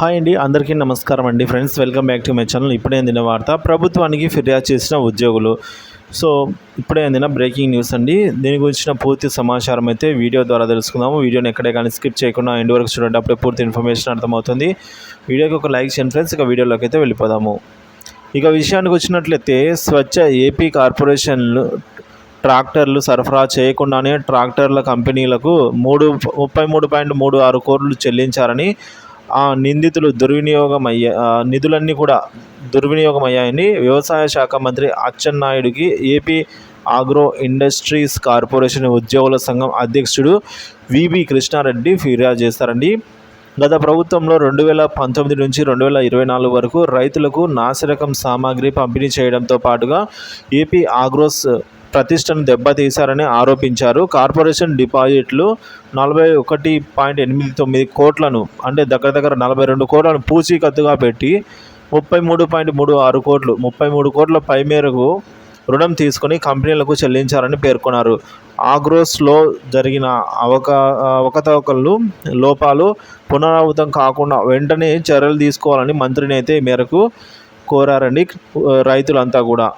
Hi అండి అందరికీ నమస్కారం అండి. Friends welcome back to my channel. ఇప్పుడే అందిన వార్త ప్రభుత్వానికి ఫిర్యాదు చేసిన ఉద్యోగులు. సో ఇప్పుడే అందిన బ్రేకింగ్ న్యూస్ అండి. దీని గురించిన పూర్తి సమాచారం అయితే వీడియో ద్వారా తెలుసుకుందాము. వీడియోని ఎక్కడే కానీ స్కిప్ చేయకుండా ఎండ్ వరకు చూడండి. అప్పుడే పూర్తి ఇన్ఫర్మేషన్ అర్థమవుతుంది. వీడియోకి ఒక లైక్ చేయండి ఫ్రెండ్స్. ఇక వీడియోలోకి అయితే వెళ్ళిపోదాము. ఇక విషయానికి వచ్చినట్లయితే స్వచ్ఛ ఏపీ కార్పొరేషన్లు ట్రాక్టర్లు సరఫరా చేయకుండానే ట్రాక్టర్ల కంపెనీలకు మూడు ముప్పై మూడు పాయింట్ మూడు ఆరు కోట్లు చెల్లించారని ఆ నిందితులు దుర్వినియోగం అయ్యా నిధులన్నీ కూడా దుర్వినియోగం అయ్యాయని వ్యవసాయ శాఖ మంత్రి అచ్చెన్నాయుడికి ఏపీ ఆగ్రో ఇండస్ట్రీస్ కార్పొరేషన్ ఉద్యోగుల సంఘం అధ్యక్షుడు విబి కృష్ణారెడ్డి ఫిర్యాదు చేస్తారండి. గత ప్రభుత్వంలో రెండు వేల పంతొమ్మిది నుంచి రెండు వేల ఇరవై నాలుగు వరకు రైతులకు నాసిరకం సామాగ్రి పంపిణీ చేయడంతో పాటుగా ఏపీ ఆగ్రోస్ ప్రతిష్టను దెబ్బతీశారని ఆరోపించారు. కార్పొరేషన్ డిపాజిట్లు నలభై ఒకటి పాయింట్ ఎనిమిది తొమ్మిది కోట్లను అంటే దగ్గర దగ్గర నలభై రెండు కోట్లను పూచీకత్తుగా పెట్టి ముప్పై మూడు పాయింట్ మూడు ఆరు కోట్లు ముప్పై మూడు కోట్ల పై మేరకు రుణం తీసుకుని కంపెనీలకు చెల్లించారని పేర్కొన్నారు. ఆగ్రోస్లో జరిగిన అవక అవకతవకలు లోపాలు పునరావృతం కాకుండా వెంటనే చర్యలు తీసుకోవాలని మంత్రిని అయితే ఈ మేరకు కోరారండి రైతులంతా కూడా